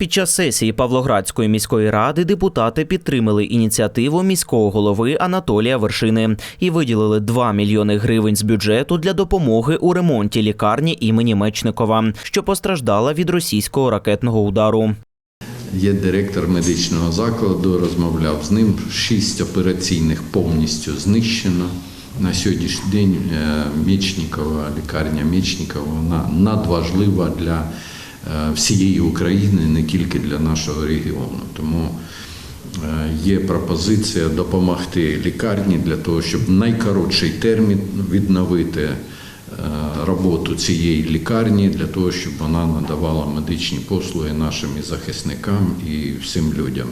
Під час сесії Павлоградської міської ради депутати підтримали ініціативу міського голови Анатолія Вершини і виділили 2 мільйони гривень з бюджету для допомоги у ремонті лікарні імені Мечникова, що постраждала від російського ракетного удару. Є директор медичного закладу, розмовляв з ним. Шість операційних повністю знищено. На сьогоднішній день е, Мечникова, лікарня Мечникова, вона надважлива для всієї України, не тільки для нашого регіону. Тому е, є пропозиція допомогти лікарні для того, щоб найкоротший термін відновити е, роботу цієї лікарні для того, щоб вона надавала медичні послуги нашим захисникам і всім людям.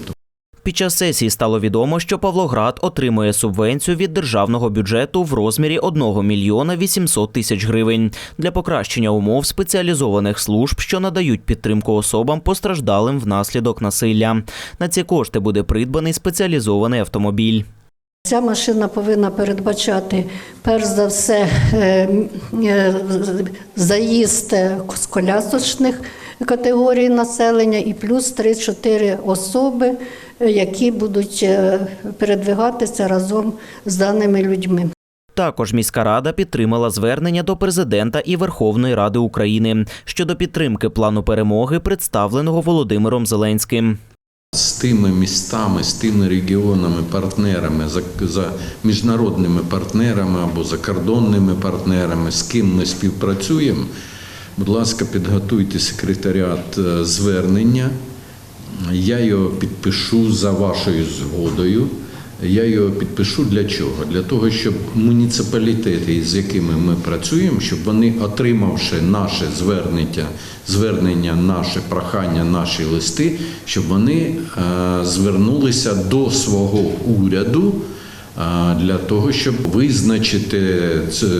Під час сесії стало відомо, що Павлоград отримує субвенцію від державного бюджету в розмірі 1 мільйона 800 тисяч гривень для покращення умов спеціалізованих служб, що надають підтримку особам, постраждалим внаслідок насилля. На ці кошти буде придбаний спеціалізований автомобіль. Ця машина повинна передбачати перш за все е, е, заїзд е, з колясочних категорій населення і плюс 3-4 особи, е, які будуть е, передвигатися разом з даними людьми. Також міська рада підтримала звернення до президента і Верховної Ради України щодо підтримки плану перемоги, представленого Володимиром Зеленським. З тими містами, з тими регіонами, партнерами, за, за міжнародними партнерами або закордонними партнерами, з ким ми співпрацюємо, будь ласка, підготуйте секретаріат е, звернення. Я його підпишу за вашою згодою. Я його підпишу для чого? Для того, щоб муніципалітети, з якими ми працюємо, щоб вони, отримавши наше звернення, звернення, наше прохання, наші листи, щоб вони е, звернулися до свого уряду для того, щоб визначити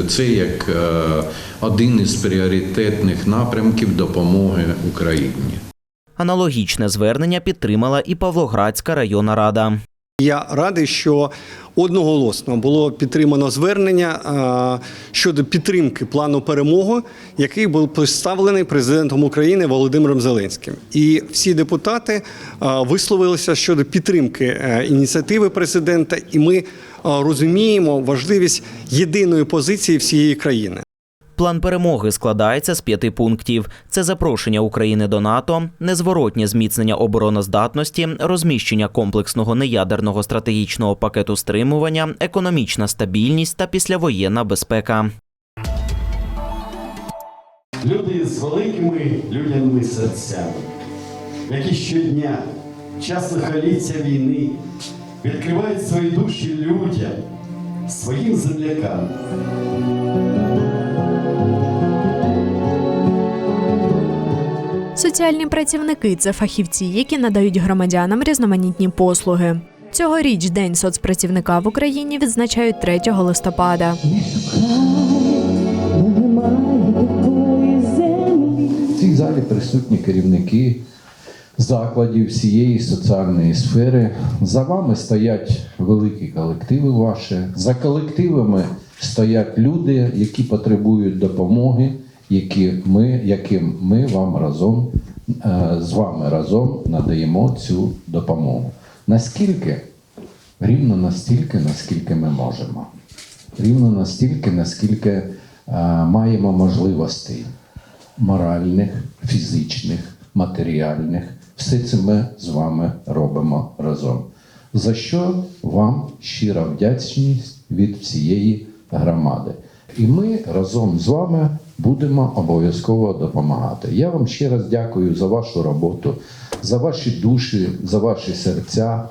це, як е, один із пріоритетних напрямків допомоги Україні. Аналогічне звернення підтримала і Павлоградська районна рада. Я радий, що одноголосно було підтримано звернення е, щодо підтримки плану перемоги, який був представлений президентом України Володимиром Зеленським. І всі депутати е, висловилися щодо підтримки е, ініціативи президента, і ми розуміємо важливість єдиної позиції всієї країни. План перемоги складається з п'яти пунктів: це запрошення України до НАТО, незворотнє зміцнення обороноздатності, розміщення комплексного неядерного стратегічного пакету стримування, економічна стабільність та післявоєнна безпека. Люди з великими людяними серцями, які щодня, час лихоліття війни, відкривають свої душі людям, своїм землякам. Соціальні працівники це фахівці, які надають громадянам різноманітні послуги. Цьогоріч День соцпрацівника в Україні відзначають 3 листопада. В цій залі присутні керівники закладів всієї соціальної сфери. За вами стоять великі колективи ваші. За колективами стоять люди, які потребують допомоги, які ми, яким ми вам разом е, з вами разом надаємо цю допомогу. Наскільки? Рівно настільки, наскільки ми можемо. Рівно настільки, наскільки е, маємо можливостей моральних, фізичних, матеріальних. Все це ми з вами робимо разом. За що вам щира вдячність від всієї громади. І ми разом з вами будемо обов'язково допомагати. Я вам ще раз дякую за вашу роботу, за ваші душі, за ваші серця,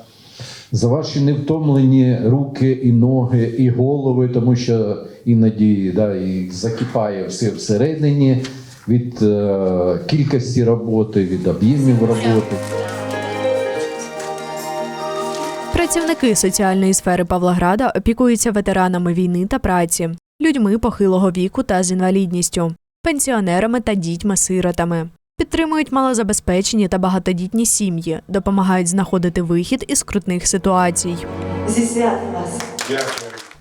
за ваші невтомлені руки і ноги, і голови, тому що іноді да, і закипає все всередині від е, кількості роботи, від об'ємів роботи. Працівники соціальної сфери Павлограда опікуються ветеранами війни та праці, людьми похилого віку та з інвалідністю, пенсіонерами та дітьми-сиротами. Підтримують малозабезпечені та багатодітні сім'ї, допомагають знаходити вихід із скрутних ситуацій. Зі святом вас!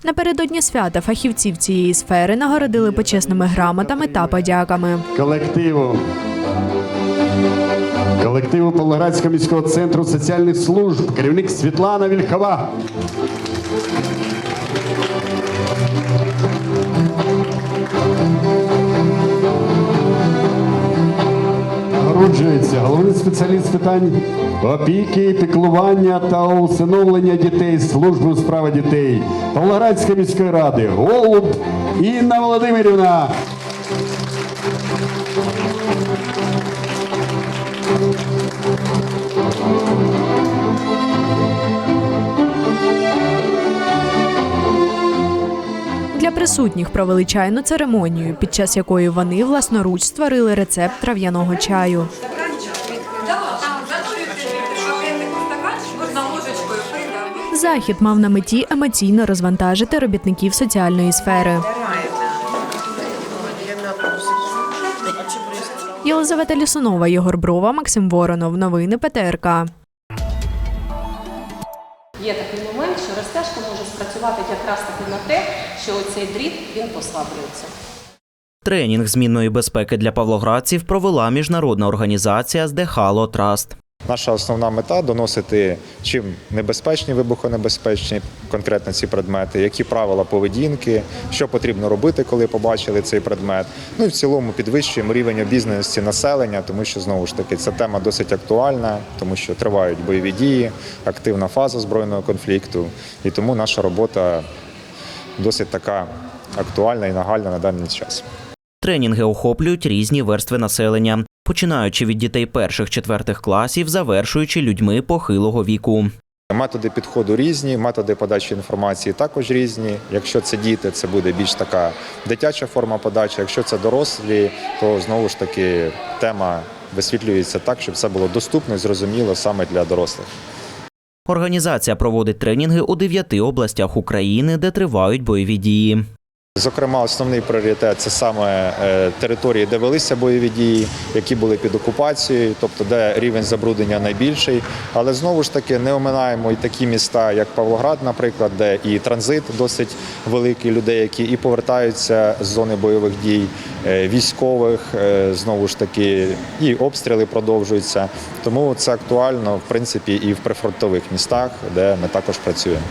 Напередодні свята фахівців цієї сфери нагородили почесними грамотами та подяками. Колективу. Колективу Павлоградського міського центру соціальних служб, керівник Світлана Вільхова. Нагороджується головний спеціаліст питань опіки, піклування та усиновлення дітей служби у справи дітей Павлоградської міської ради Голуб Інна Володимирівна. Присутніх провели чайну церемонію, під час якої вони власноруч створили рецепт трав'яного чаю. Захід мав на меті емоційно розвантажити робітників соціальної сфери. Єлизавета Лісунова, Єгор Брова, Максим Воронов. Новини ПТРК. Є такий момент, що розтяжка може спрацювати якраз таки на те, що цей дріт він послаблюється. Тренінг змінної безпеки для павлоградців провела міжнародна організація «Здехало Траст. Наша основна мета доносити, чим небезпечні, вибухонебезпечні конкретно ці предмети, які правила поведінки, що потрібно робити, коли побачили цей предмет. Ну і в цілому підвищуємо рівень обізнаності населення, тому що знову ж таки ця тема досить актуальна, тому що тривають бойові дії, активна фаза збройного конфлікту, і тому наша робота досить така актуальна і нагальна на даний час. Тренінги охоплюють різні верстви населення, починаючи від дітей перших-четвертих класів, завершуючи людьми похилого віку. Методи підходу різні, методи подачі інформації також різні. Якщо це діти, це буде більш така дитяча форма подачі. Якщо це дорослі, то знову ж таки тема висвітлюється так, щоб це було доступно і зрозуміло саме для дорослих. Організація проводить тренінги у дев'яти областях України, де тривають бойові дії. Зокрема, основний пріоритет це саме е, території, де велися бойові дії, які були під окупацією, тобто де рівень забруднення найбільший. Але знову ж таки не оминаємо і такі міста, як Павлоград, наприклад, де і транзит досить великий людей, які і повертаються з зони бойових дій, е, військових е, знову ж таки, і обстріли продовжуються. Тому це актуально в принципі і в прифронтових містах, де ми також працюємо.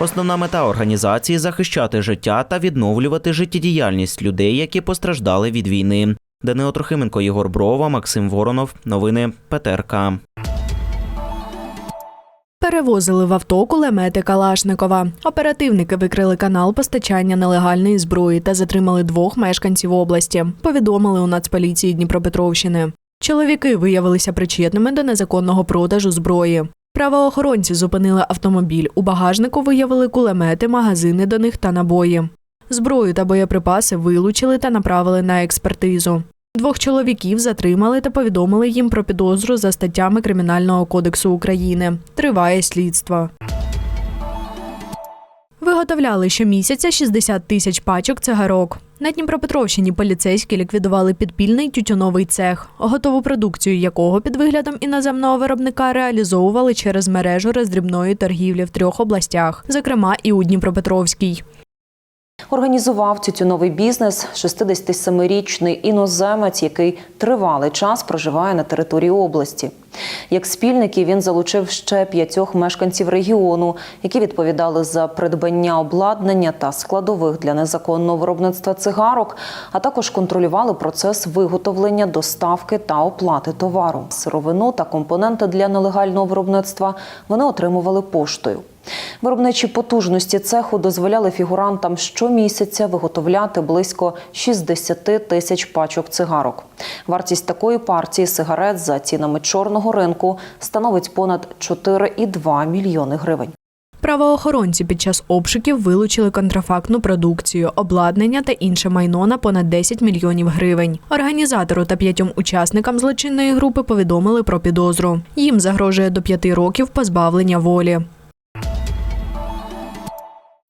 Основна мета організації захищати життя та відновлювати життєдіяльність людей, які постраждали від війни. Данило Трохименко, Єгор Брова, Максим Воронов. Новини ПТРК. Перевозили в авто кулемети Калашникова. Оперативники викрили канал постачання нелегальної зброї та затримали двох мешканців області. Повідомили у Нацполіції Дніпропетровщини. Чоловіки виявилися причетними до незаконного продажу зброї. Правоохоронці зупинили автомобіль. У багажнику виявили кулемети, магазини до них та набої. Зброю та боєприпаси вилучили та направили на експертизу. Двох чоловіків затримали та повідомили їм про підозру за статтями Кримінального кодексу України. Триває слідство. Виготовляли щомісяця 60 тисяч пачок цигарок. На Дніпропетровщині поліцейські ліквідували підпільний тютюновий цех, готову продукцію якого під виглядом іноземного виробника реалізовували через мережу роздрібної торгівлі в трьох областях, зокрема і у Дніпропетровській. Організував тютюновий бізнес 67-річний іноземець, який тривалий час проживає на території області. Як спільники він залучив ще п'ятьох мешканців регіону, які відповідали за придбання обладнання та складових для незаконного виробництва цигарок, а також контролювали процес виготовлення, доставки та оплати товару. Сировину та компоненти для нелегального виробництва вони отримували поштою. Виробничі потужності цеху дозволяли фігурантам щомісяця виготовляти близько 60 тисяч пачок цигарок. Вартість такої партії сигарет за цінами чорного ринку становить понад 4,2 мільйони гривень. Правоохоронці під час обшуків вилучили контрафактну продукцію, обладнання та інше майно на понад 10 мільйонів гривень. Організатору та п'ятьом учасникам злочинної групи повідомили про підозру. Їм загрожує до п'яти років позбавлення волі.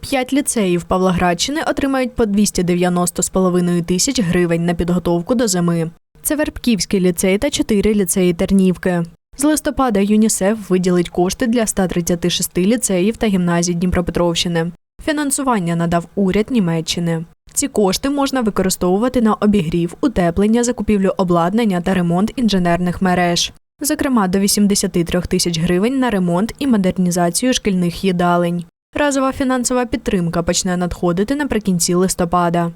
П'ять ліцеїв Павлоградщини отримають по 290,5 тисяч гривень на підготовку до зими. Це Вербківський ліцей та чотири ліцеї Тернівки. З листопада ЮНІСЕФ виділить кошти для 136 ліцеїв та гімназій Дніпропетровщини. Фінансування надав уряд Німеччини. Ці кошти можна використовувати на обігрів, утеплення, закупівлю обладнання та ремонт інженерних мереж. зокрема до 83 тисяч гривень на ремонт і модернізацію шкільних їдалень. Разова фінансова підтримка почне надходити наприкінці листопада.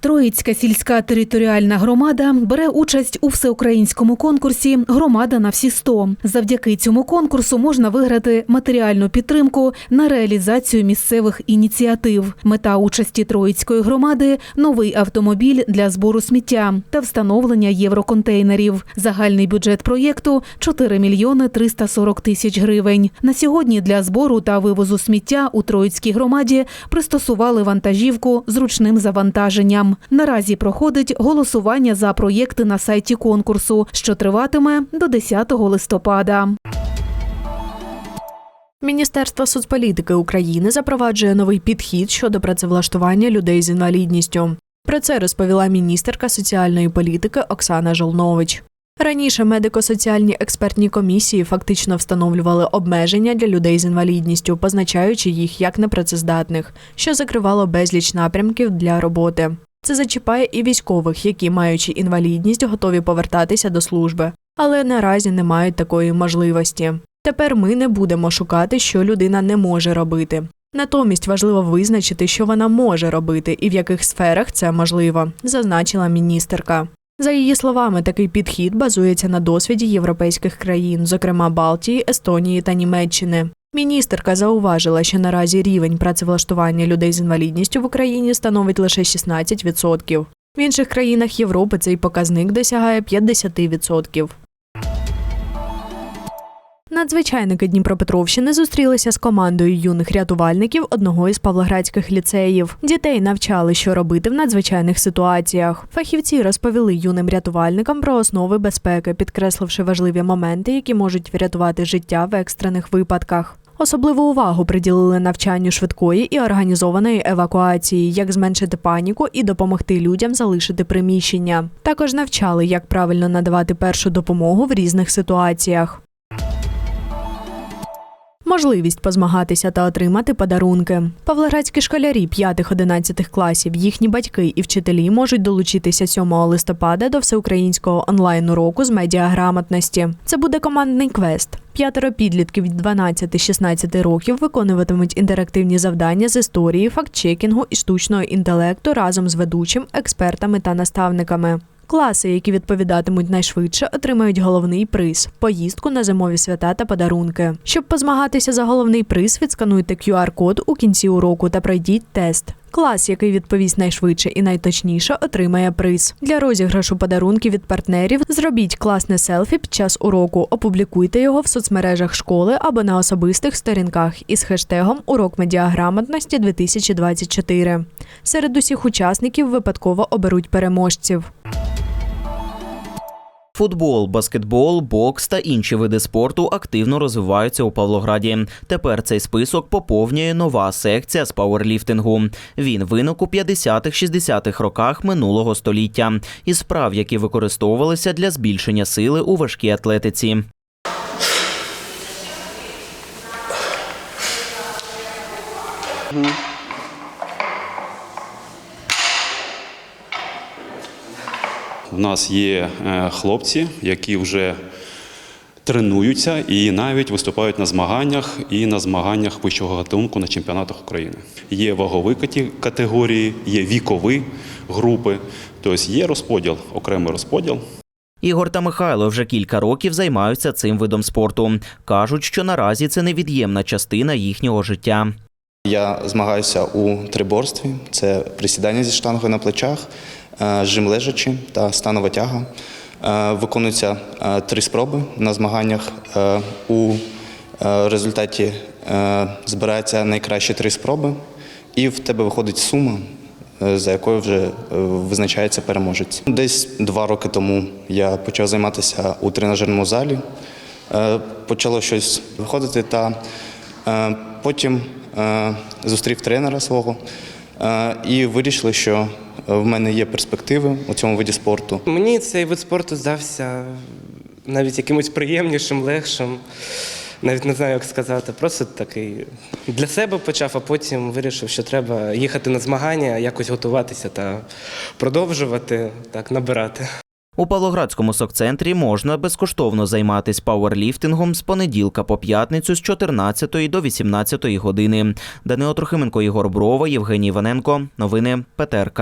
Троїцька сільська територіальна громада бере участь у всеукраїнському конкурсі Громада на всі 100». Завдяки цьому конкурсу можна виграти матеріальну підтримку на реалізацію місцевих ініціатив. Мета участі Троїцької громади новий автомобіль для збору сміття та встановлення євроконтейнерів. Загальний бюджет проєкту 4 мільйони 340 тисяч гривень. На сьогодні для збору та вивозу сміття у Троїцькій громаді пристосували вантажівку з ручним завантаженням. Наразі проходить голосування за проєкти на сайті конкурсу, що триватиме до 10 листопада. Міністерство соцполітики України запроваджує новий підхід щодо працевлаштування людей з інвалідністю. Про це розповіла міністерка соціальної політики Оксана Жолнович. Раніше медико-соціальні експертні комісії фактично встановлювали обмеження для людей з інвалідністю, позначаючи їх як непрацездатних, що закривало безліч напрямків для роботи. Це зачіпає і військових, які, маючи інвалідність, готові повертатися до служби, але наразі не мають такої можливості. Тепер ми не будемо шукати, що людина не може робити. Натомість важливо визначити, що вона може робити і в яких сферах це можливо, зазначила міністерка. За її словами, такий підхід базується на досвіді європейських країн, зокрема Балтії, Естонії та Німеччини. Міністерка зауважила, що наразі рівень працевлаштування людей з інвалідністю в Україні становить лише 16%. В інших країнах Європи цей показник досягає 50%. Надзвичайники Дніпропетровщини зустрілися з командою юних рятувальників одного із павлоградських ліцеїв. Дітей навчали, що робити в надзвичайних ситуаціях. Фахівці розповіли юним рятувальникам про основи безпеки, підкресливши важливі моменти, які можуть врятувати життя в екстрених випадках. Особливу увагу приділили навчанню швидкої і організованої евакуації, як зменшити паніку і допомогти людям залишити приміщення. Також навчали, як правильно надавати першу допомогу в різних ситуаціях. Можливість позмагатися та отримати подарунки. Павлоградські школярі 5-11 класів, їхні батьки і вчителі можуть долучитися 7 листопада до всеукраїнського онлайн-уроку з медіаграмотності. Це буде командний квест. П'ятеро підлітків від 12-16 років виконуватимуть інтерактивні завдання з історії, фактчекінгу і штучного інтелекту разом з ведучим, експертами та наставниками. Класи, які відповідатимуть найшвидше, отримають головний приз поїздку на зимові свята та подарунки. Щоб позмагатися за головний приз, відскануйте QR-код у кінці уроку та пройдіть тест. Клас, який відповість найшвидше і найточніше, отримає приз. Для розіграшу подарунків від партнерів зробіть класне селфі під час уроку, опублікуйте його в соцмережах школи або на особистих сторінках із хештегом Урок медіаграмотності 2024. Серед усіх учасників випадково оберуть переможців. Футбол, баскетбол, бокс та інші види спорту активно розвиваються у Павлограді. Тепер цей список поповнює нова секція з пауерліфтингу. Він виник у 50-60-х роках минулого століття із справ, які використовувалися для збільшення сили у важкій атлетиці. У нас є е, хлопці, які вже тренуються і навіть виступають на змаганнях і на змаганнях вищого гатунку на чемпіонатах України. Є ваговикаті категорії, є вікові групи, тобто є розподіл, окремий розподіл. Ігор та Михайло вже кілька років займаються цим видом спорту. кажуть, що наразі це невід'ємна частина їхнього життя. Я змагаюся у триборстві: це присідання зі штангою на плечах, жим лежачи та станова тяга. Е, Виконуються е, три спроби на змаганнях. Е, У е, результаті е, збираються найкращі три спроби, і в тебе виходить сума, е, за якою вже е, визначається переможець. Десь два роки тому я почав займатися у тренажерному залі. Е, Почало щось виходити, та е, потім е, зустрів тренера свого е, і вирішили, що в мене є перспективи у цьому виді спорту. Мені цей вид спорту здався навіть якимось приємнішим, легшим. Навіть не знаю, як сказати. Просто такий для себе почав, а потім вирішив, що треба їхати на змагання, якось готуватися та продовжувати так набирати. У Павлоградському сокцентрі можна безкоштовно займатися пауерліфтингом з понеділка по п'ятницю з 14 до 18 години. Данило Трохименко, Ігор Брова, Євгеній Іваненко. Новини ПТРК.